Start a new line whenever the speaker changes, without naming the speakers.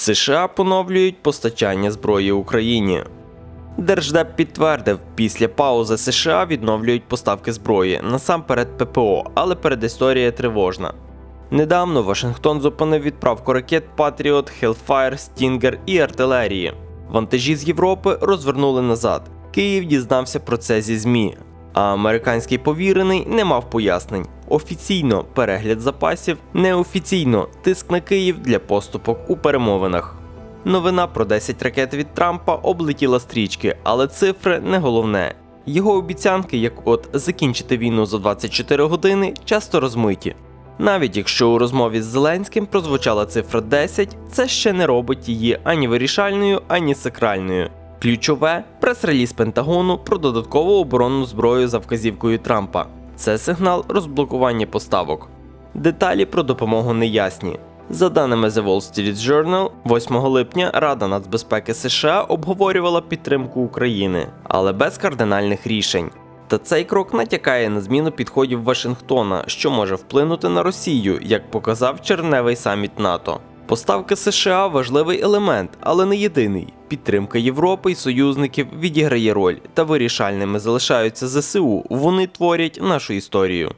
США поновлюють постачання зброї Україні. Держдеп підтвердив, після паузи США відновлюють поставки зброї, насамперед ППО, але передісторія тривожна. Недавно Вашингтон зупинив відправку ракет Patriot, Hellfire, Stinger і артилерії. Вантажі з Європи розвернули назад. Київ дізнався про це зі ЗМІ. А американський повірений не мав пояснень. Офіційно перегляд запасів, неофіційно тиск на Київ для поступок у перемовинах. Новина про 10 ракет від Трампа облетіла стрічки, але цифри не головне. Його обіцянки, як от закінчити війну за 24 години, часто розмиті. Навіть якщо у розмові з Зеленським прозвучала цифра 10, це ще не робить її ані вирішальною, ані сакральною. Ключове прес-реліз Пентагону про додаткову оборонну зброю за вказівкою Трампа. Це сигнал розблокування поставок. Деталі про допомогу не ясні. За даними The Wall Street Journal, 8 липня Рада нацбезпеки США обговорювала підтримку України, але без кардинальних рішень. Та цей крок натякає на зміну підходів Вашингтона, що може вплинути на Росію, як показав червневий саміт НАТО. Поставки США важливий елемент, але не єдиний. Підтримка Європи і союзників відіграє роль, та вирішальними залишаються ЗСУ. Вони творять нашу історію.